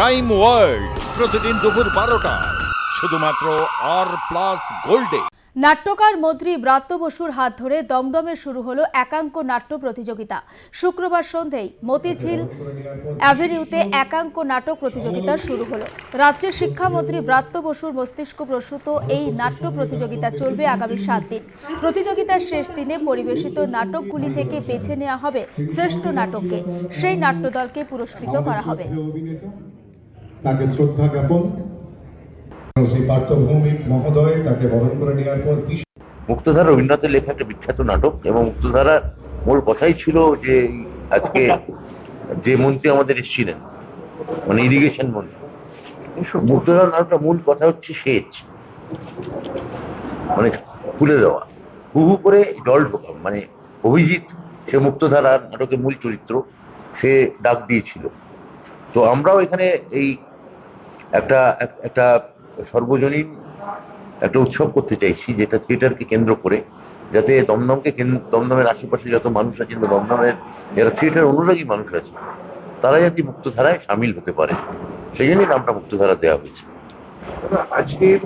Crime world প্রতিদিন দুপুর বারোটায় শুধুমাত্র আর প্লাস গোল্ডে নাট্যকার মন্ত্রী ব্রাত্য বসুর হাত ধরে দমদমে শুরু হলো একাঙ্ক নাট্য প্রতিযোগিতা। শুক্রবার সন্ধেয় মতিঝিল অ্যাভিনিউতে একাঙ্ক নাটক প্রতিযোগিতা শুরু হলো। রাজ্যের শিক্ষামন্ত্রী ব্রাত্য বসুর মস্তিষ্ক প্রসূত এই নাট্য প্রতিযোগিতা চলবে আগামী সাত দিন। প্রতিযোগিতার শেষ দিনে পরিবেশিত নাটকগুলি থেকে বেছে নেওয়া হবে শ্রেষ্ঠ নাটককে। সেই নাট্যদলকে পুরস্কৃত করা হবে। তাকে শ্রদ্ধা জ্ঞাপন। শ্রী পার্থ ভৌমিক মহোদয় তাকে বরণ করে নেওয়ার পর মুক্তধারা রবীন্দ্রনাথের লেখা একটা বিখ্যাত নাটক, এবং মুক্তধারার মূল কথাই ছিল যে আজকে যে মন্ত্রী আমাদের এসেছিলেন মানে ইরিগেশন মন্ত্রী। মুক্তধারা নাটকটা মূল কথা হচ্ছে সেচ। মানে খুলে দেওয়া। হু হু করে জল ঢোকা মানে অভিজিৎ, সে মুক্তধারার নাটকের মূল চরিত্র, সে ডাক দিয়েছিল। তো আমরাও এখানে এই একটা একটা সর্বজনীন একটা উৎসব করতে চাইছি, যেটা থিয়েটারকে কেন্দ্র করে, যাতে দমদমকে দমদমের আশেপাশে যত মানুষ আছেন বা দমদমের যারা থিয়েটার অনুরাগী মানুষ আছে তারা যাতে মুক্তধারায় সামিল হতে পারে। সেই জন্যই নামটা মুক্তধারা দেওয়া হয়েছে। আজকের